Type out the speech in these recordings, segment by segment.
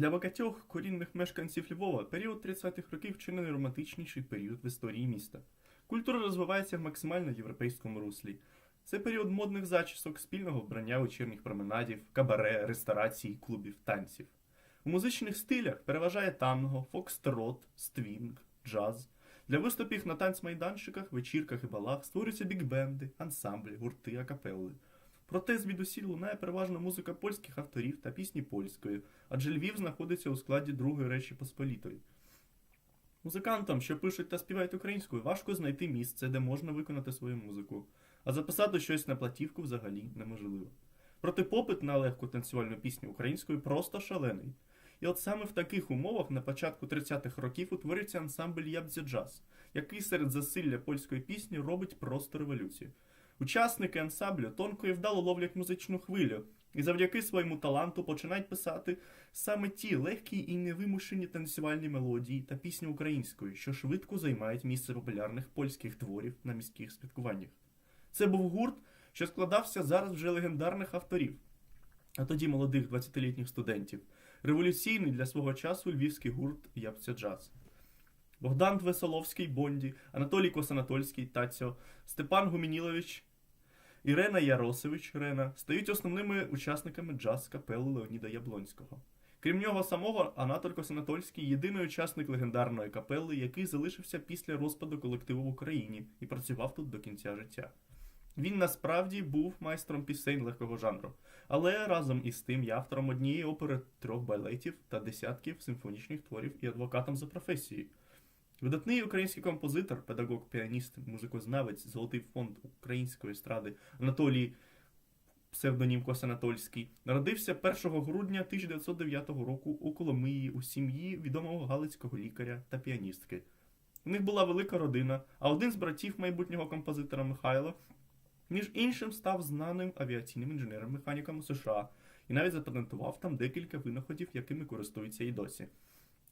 Для багатьох корінних мешканців Львова період 30-х років чи не найромантичніший період в історії міста. Культура розвивається в максимально європейському руслі. Це період модних зачісок, спільного вбрання вечірніх променадів, кабаре, ресторацій, клубів, танців. У музичних стилях переважає танго, фокстрот, ствінг, джаз. Для виступів на танцмайданчиках, вечірках і балах створюються бікбенди, ансамблі, гурти, акапелли. Проте звідусіль лунає переважно музика польських авторів та пісні польською, адже Львів знаходиться у складі Другої Речі Посполітої. Музикантам, що пишуть та співають українською, важко знайти місце, де можна виконати свою музику, а записати щось на платівку взагалі неможливо. Проте попит на легку танцювальну пісню українською просто шалений. І от саме в таких умовах на початку 30-х років утворюється ансамбль Ябдзя Джаз, який серед засилля польської пісні робить просто революцію. Учасники ансамблю тонко і вдало ловлять музичну хвилю, і завдяки своєму таланту починають писати саме ті легкі і невимушені танцювальні мелодії та пісні українською, що швидко займають місце популярних польських творів на міських святкуваннях. Це був гурт, що складався зараз вже легендарних авторів, а тоді молодих 20-літніх студентів. Революційний для свого часу львівський гурт Ябця Джаз. Богдан Весоловський Бонді, Анатолій Косанатольський Тацьо, Степан Гумінілович, Ірена Яросович Рена стають основними учасниками джаз капели Леоніда Яблонського. Крім нього самого, Анатоль Косанатольський єдиний учасник легендарної капели, який залишився після розпаду колективу в Україні і працював тут до кінця життя. Він насправді був майстром пісень легкого жанру, але разом із тим є автором однієї опери трьох балетів та десятків симфонічних творів і адвокатом за професією. Видатний український композитор, педагог, піаніст, музикознавець, золотий фонд української естради Анатолій псевдонім Косанатольський, народився 1 грудня 1909 року у Коломиї у сім'ї відомого галицького лікаря та піаністки. У них була велика родина, а один з братів майбутнього композитора Михайло, між іншим, став знаним авіаційним інженером-механіком США і навіть запатентував там декілька винаходів, якими користуються і досі.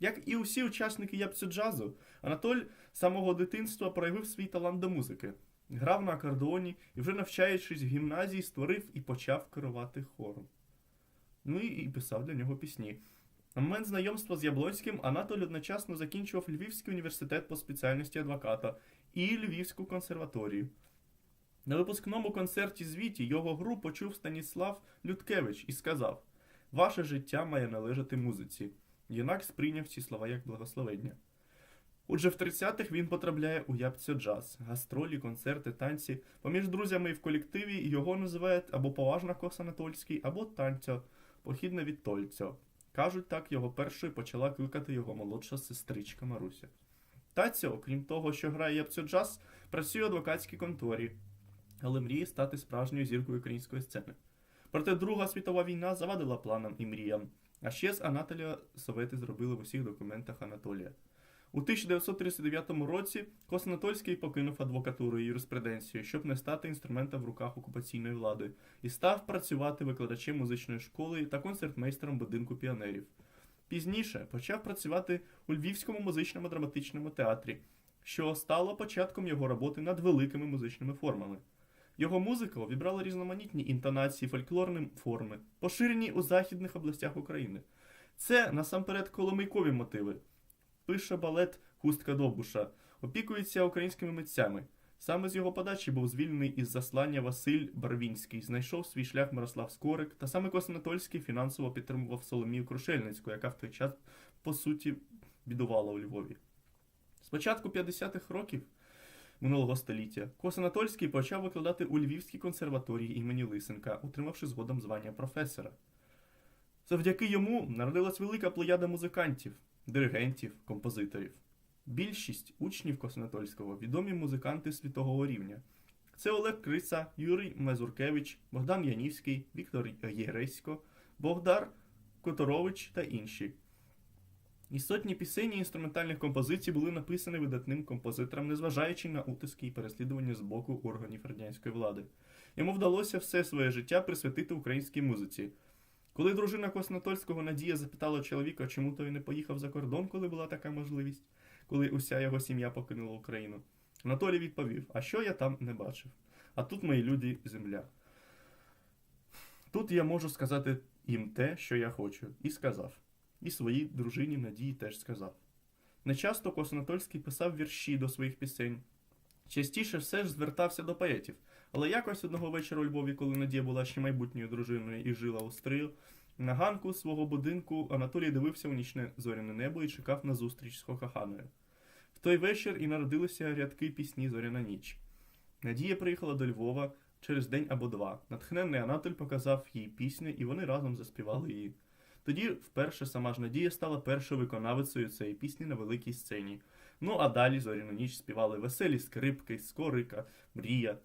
Як і усі учасники Япсю джазу, Анатоль з самого дитинства проявив свій талант до музики, грав на акордеоні і, вже навчаючись в гімназії, створив і почав керувати хором. Ну і писав для нього пісні. На момент знайомства з Яблонським Анатоль одночасно закінчував Львівський університет по спеціальності адвоката і Львівську консерваторію. На випускному концерті звіті його гру почув Станіслав Людкевич і сказав: Ваше життя має належати музиці. Юнак сприйняв ці слова як благословення. Отже, в 30-х він потрапляє у Ябцю джаз, гастролі, концерти, танці. Поміж друзями і в колективі його називають або поважно Косанатольський, або танцьо, похідне від Тольцьо. Кажуть, так його першою почала кликати його молодша сестричка Маруся. Тацьо, окрім того, що грає Ябцю джаз, працює в адвокатській конторі, але мріє стати справжньою зіркою української сцени. Проте Друга світова війна завадила планам і мріям. А ще з Анатолія Совети зробили в усіх документах Анатолія. У 1939 році Коснатольський покинув адвокатуру і юриспруденцію, щоб не стати інструментом в руках окупаційної влади, і став працювати викладачем музичної школи та концертмейстером будинку піонерів. Пізніше почав працювати у Львівському музичному драматичному театрі, що стало початком його роботи над великими музичними формами. Його музика обібрала різноманітні інтонації, фольклорні форми, поширені у західних областях України. Це насамперед коломийкові мотиви. Пише балет Хустка Довбуша, опікується українськими митцями. Саме з його подачі був звільнений із заслання Василь Барвінський, знайшов свій шлях Мирослав Скорик, та саме Коснатольський фінансово підтримував Соломію Крушельницьку, яка в той час, по суті, бідувала у Львові. З початку 50-х років минулого століття Косанатольський почав викладати у Львівській консерваторії імені Лисенка, отримавши згодом звання професора. Завдяки йому народилась велика плеяда музикантів, диригентів, композиторів. Більшість учнів Косанатольського відомі музиканти світового рівня. Це Олег Криса, Юрій Мазуркевич, Богдан Янівський, Віктор Єгресько, Богдар Которович та інші. І сотні пісень і інструментальних композицій були написані видатним композитором, незважаючи на утиски і переслідування з боку органів радянської влади. Йому вдалося все своє життя присвятити українській музиці. Коли дружина Коснатольського Надія запитала чоловіка, чому той не поїхав за кордон, коли була така можливість, коли уся його сім'я покинула Україну, Анатолій відповів: А що я там не бачив? А тут мої люди земля. Тут я можу сказати їм те, що я хочу, і сказав. І своїй дружині Надії теж сказав. Нечасто Косанатольський писав вірші до своїх пісень. Частіше все ж звертався до поетів, але якось одного вечора у Львові, коли Надія була ще майбутньою дружиною і жила у Стрию, на ганку свого будинку Анатолій дивився у нічне зоряне небо і чекав на зустріч з коханою. В той вечір і народилися рядки пісні Зоряна ніч. Надія приїхала до Львова через день або два. Натхненний Анатоль показав їй пісню, і вони разом заспівали її. Тоді вперше сама ж Надія стала першою виконавицею цієї пісні на великій сцені. Ну а далі Зоряну ніч співали веселі скрипки, скорика, мрія.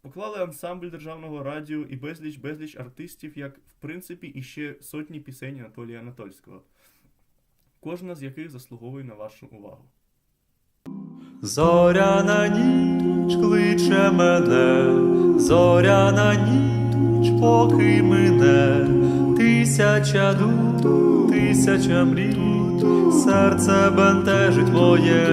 Поклали ансамбль державного радіо і безліч безліч артистів, як в принципі і ще сотні пісень Анатолія Анатольського, кожна з яких заслуговує на вашу увагу. Зоряна ніч кличе мене, зоряна ніч, поки мине, тисяча дум, тисяча мрій, серце бентежить моє.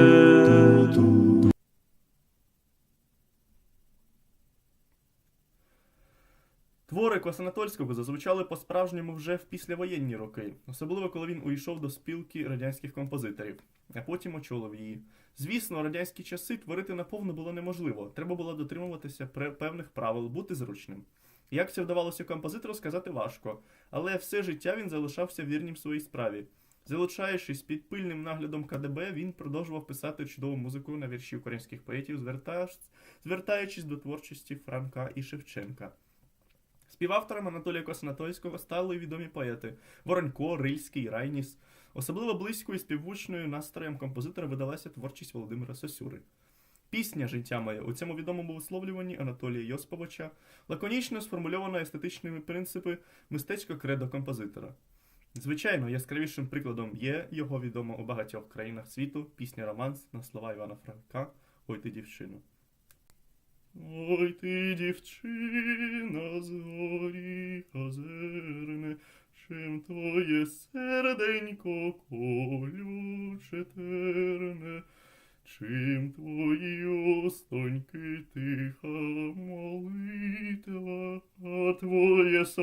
Твори Косанатольського зазвучали по-справжньому вже в післявоєнні роки, особливо коли він увійшов до спілки радянських композиторів, а потім очолив її. Звісно, радянські часи творити наповну було неможливо. Треба було дотримуватися певних правил, бути зручним. Як це вдавалося композитору, сказати важко, але все життя він залишався вірнім своїй справі. Залучаючись під пильним наглядом КДБ, він продовжував писати чудову музику на вірші українських поетів, звертаючись до творчості Франка і Шевченка. Співавтором Анатолія Косанатольського стали відомі поети Воронько, Рильський, Райніс. Особливо близькою і співгучною настроєм композитора видалася творчість Володимира Сосюри. Пісня Життя моє у цьому відомому висловлюванні Анатолія Йосповича лаконічно сформульовано естетичними принципи мистецько кредо композитора. Звичайно, яскравішим прикладом є його відома у багатьох країнах світу пісня Романс на слова Івана Франка Ой ти дівчино. Ой ти, дівчина, зорі озерне, чим твоє серденько колюче чим твої молитва,